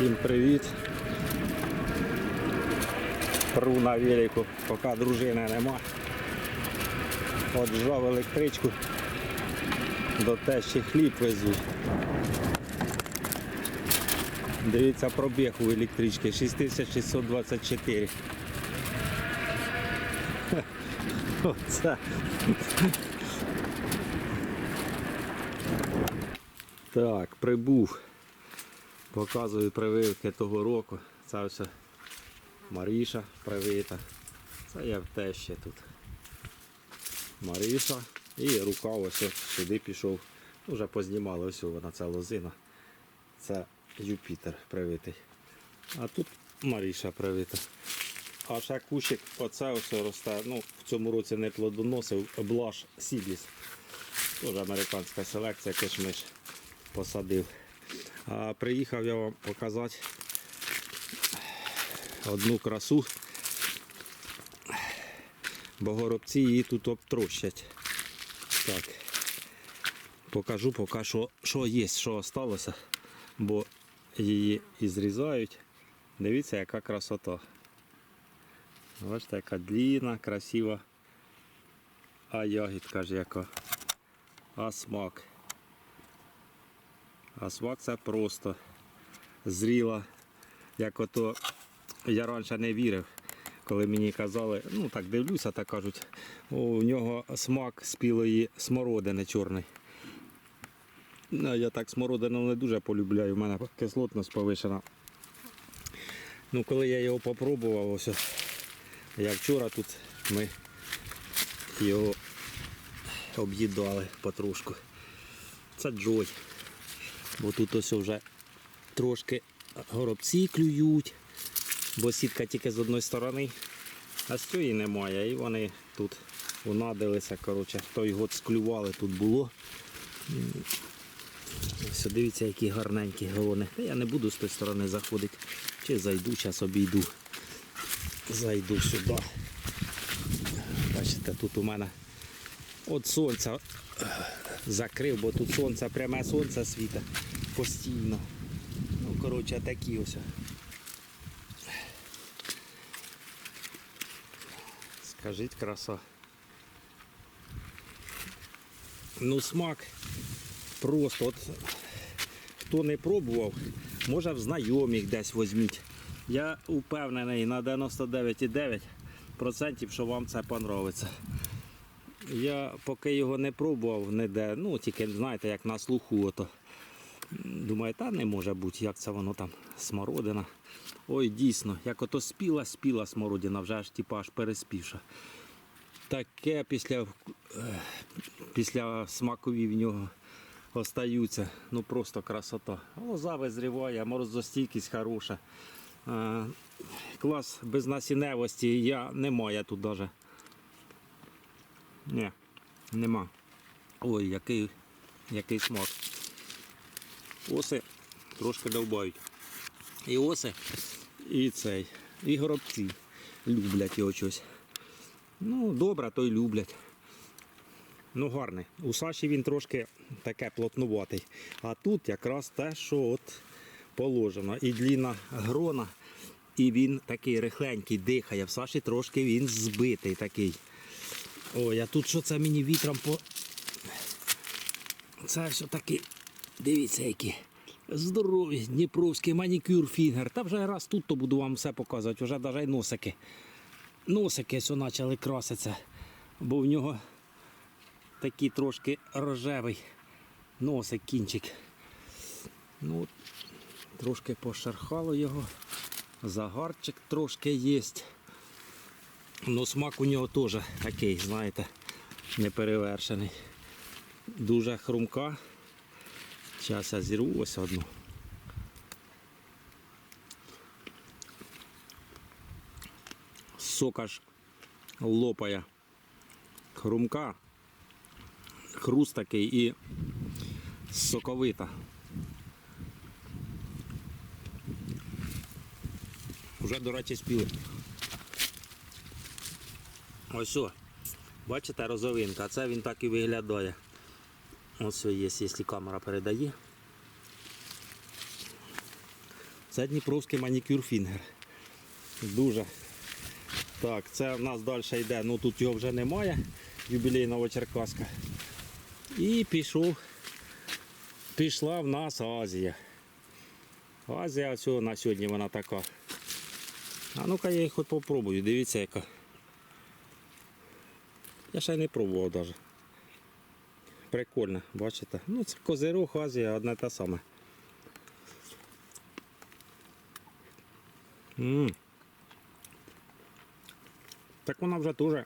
Всім привіт. Пру на велику, поки дружини нема. Отжав електричку, до тещі хліб везуть. Дивіться пробіг у електрички 6624. Оце. Так, прибув. Показую прививки того року. Це все Маріша привита. Це я в тещі тут. Маріша. І рука ось ось сюди пішов. Вже познімали ось вона ця лозина. Це Юпітер привитий. А тут Маріша привита. А ще кущик, оце ось росте. Ну, в цьому році не плодоносив Блаш Сідліс. Теж американська селекція кишмиш посадив. А приїхав я вам показати одну красу, бо горобці її тут обтрощать. Так. Покажу поки що, що є, що залишилося, бо її і зрізають. Дивіться, яка красота. Бачите, яка длінна, красива. А ягідка ж яка. А смак. А смак це просто зріла. Як ото я раніше не вірив, коли мені казали, ну так дивлюся, так кажуть, у нього смак спілої смородини чорний. Ну, я так смородину не дуже полюбляю, у мене кислотність повишена. Ну, коли я його попробував, ось, я вчора тут ми його об'їдали потрошку. Це Джой. Бо тут ось вже трошки горобці клюють, бо сітка тільки з одної сторони, а з цієї немає. І вони тут унадилися. Коротше, той год склювали, тут було. Ось дивіться, які гарненькі головне. Я не буду з тої сторони заходити. Чи зайду, зараз обійду. Зайду сюди. Бачите, тут у мене от сонця закрив, бо тут сонце, пряме сонце світить постійно. Ну, коротше, такі ось. Скажіть краса. Ну, смак просто. От, хто не пробував, може в знайомих десь візьміть. Я впевнений на 99,9%, що вам це подобається. Я поки його не пробував ніде, ну тільки знаєте, як на слуху. Ото. Думаю, та не може бути, як це воно там, смородина. Ой, дійсно, як ото спіла, спіла смородина, вже аж типа аж переспівша. Таке після, е, після смакові в нього остаються. Ну просто красота. Лоза визріває, морозостійкість хороша. Е, Клас безнасінневості я немає тут навіть. Ні, нема. Ой, який, який смак. Оси трошки довбають. І оси, і цей, і горобці люблять його щось. Ну, добре, то й люблять. Ну, гарний. У Саші він трошки таке плотнуватий. А тут якраз те, що от положено. І длінна грона, і він такий рихленький, дихає. В Саші трошки він збитий такий. Ой, а тут що це мені вітром по. Це все таки, дивіться, які здорові дніпровський манікюр фінгер. Та вже раз тут то буду вам все показувати, вже навіть носики. Носики все почали краситися, бо в нього такий трошки рожевий носик, кінчик. Ну, трошки пошархало його, загарчик трошки є. Ну, смак у нього теж такий, знаєте, неперевершений. Дуже хрумка. Зараз я зірву ось одну. Сок аж лопає. Хрумка, хруст такий і соковита. Вже, до речі, спіли. Ось о, бачите розовинка, це він так і виглядає. Ось є, якщо камера передає. Це Дніпровський манікюр фінгер. Дуже. Так, це в нас далі йде. Ну тут його вже немає. Юбілейного Черкаска. І пішов. Пішла в нас Азія. Азія цього на сьогодні вона така. А ну-ка я її хоч попробую, дивіться яка. Я ще не пробував навіть. Прикольно, бачите? Ну це козирог, Азія, одне те саме. м Так вона вже теж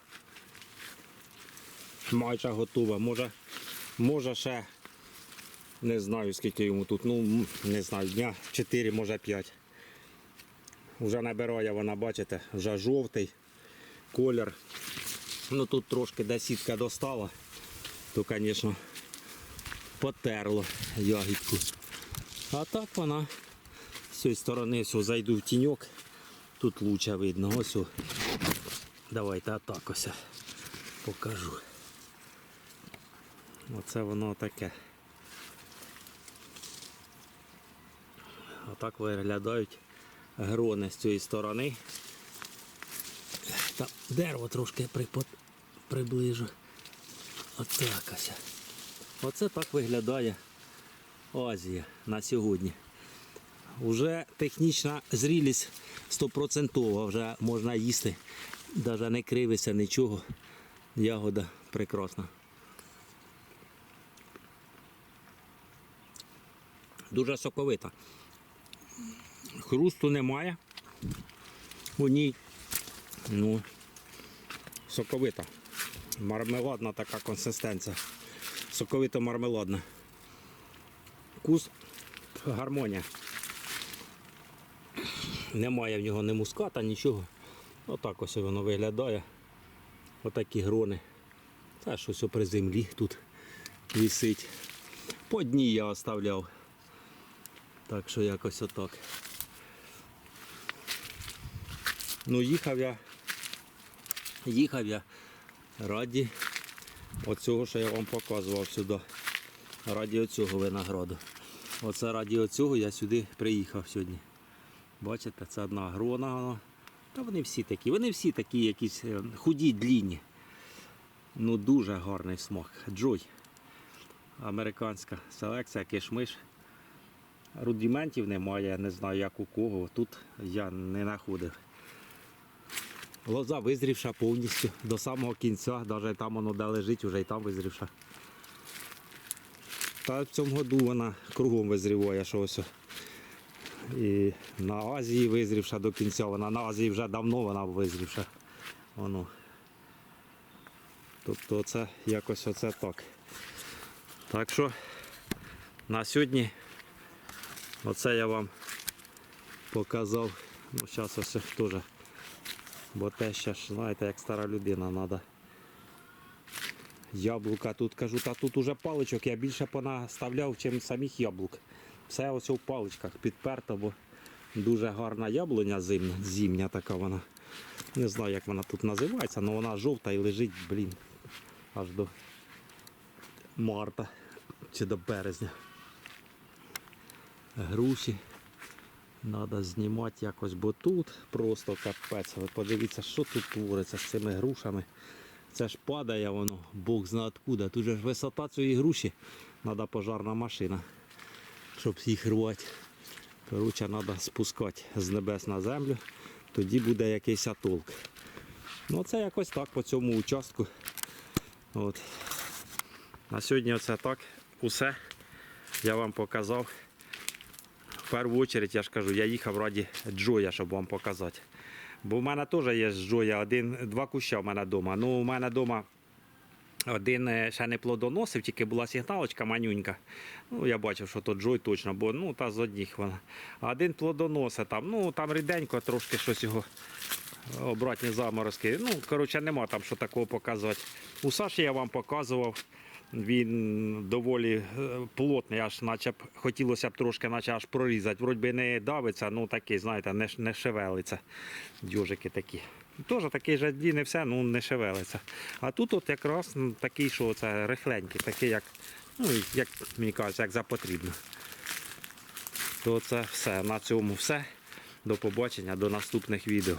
майже готова. Може, може ще не знаю скільки йому тут. Ну, не знаю, дня 4, може 5. Вже набирає вона, бачите, вже жовтий колір. Ну тут трошки де достала, то, звісно, потерло ягідку. А так вона з цієї сторони все, зайду в тіньок. Тут лучше видно. Ось. Давайте отак ось покажу. Оце воно таке. Отак виглядають грони з цієї сторони. Там дерево трошки припот... приближу. Отак ось. Оце так виглядає Азія на сьогодні. Уже технічна зрілість 100%, вже можна їсти. Навіть не кривиться нічого. Ягода прекрасна. Дуже соковита. Хрусту немає. У ній ну, соковита. Мармеладна така консистенція. Соковито мармеладна. Вкус гармонія. Немає в нього ні муската, нічого. Отак ось воно виглядає. Отакі грони. Це щось при землі тут висить. По дні я оставляв. Так що якось отак. Ну їхав я. Їхав я раді оцього, що я вам показував сюди. Раді оцього винограду. Оце раді оцього я сюди приїхав сьогодні. Бачите, це одна грона. Та вони всі такі. Вони всі такі якісь е, худі, длінні. Ну дуже гарний смак. Джой. Американська селекція, кишмиш. Рудиментів немає, я не знаю як у кого. Тут я не знаходив. Лоза визрівша повністю до самого кінця, навіть там воно де лежить, вже і там визрівша. Та в цьому году вона кругом визріває, що ось. І на Азії визрівша до кінця, вона на Азії вже давно вона визрівша. Воно. Тобто це якось оце так. Так що на сьогодні оце я вам показав. Ну, зараз ось теж. Бо те ще ж, знаєте, як стара людина треба. Яблука тут кажу, та тут уже паличок я більше понаставляв, чим самих яблук. Все ось у паличках підперто, бо дуже гарна яблуня зимня, зимня така вона. Не знаю, як вона тут називається, але вона жовта і лежить, блін, аж до марта чи до березня. Груші. Треба знімати якось, бо тут просто капець. Ви подивіться, що тут твориться з цими грушами. Це ж падає воно, Бог зна откуда. Тут же ж висота цієї груші. Треба пожарна машина, щоб їх рвати. Коротше, треба спускати з небес на землю, тоді буде якийсь толк. Ну це якось так по цьому участку. От. На сьогодні оце так. Усе я вам показав. В першу чергу, я ж кажу, я їхав раді Джоя, щоб вам показати. Бо в мене теж є Джоя один, два куща в мене вдома. Ну, у мене вдома один е, ще не плодоносив, тільки була сигналочка манюнька. Ну, я бачив, що то Джой точно, бо ну, та з одних вона. А один плодоносить там, ну там ріденько, трошки щось його обратні заморозки. Ну, коротше, нема там що такого показувати. У Саші я вам показував. Він доволі е, плотний, аж наче б хотілося б трошки наче аж прорізати. Вроді би не давиться, ну такий, знаєте, не, не шевелиться. Дюжики такі. Теж такий же длінний все, ну не шевелиться. А тут от якраз такий, що це рихленький, такий, як, ну, як мені кажуть, як за потрібно. то це все. На цьому все. До побачення, до наступних відео.